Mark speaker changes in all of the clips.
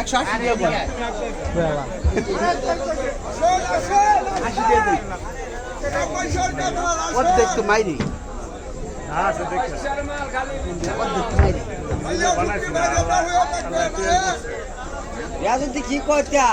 Speaker 1: একশো আশি টাকা। অর্ধেক তো মাইরি
Speaker 2: তুই
Speaker 1: রাজনীতি কি করতা?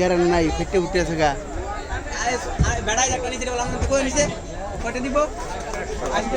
Speaker 1: গ্যারান নাই ফেটে উঠে থাকা
Speaker 3: বেড়াই একটা নিচে তো কই নিচে কয়টা দিব আসবে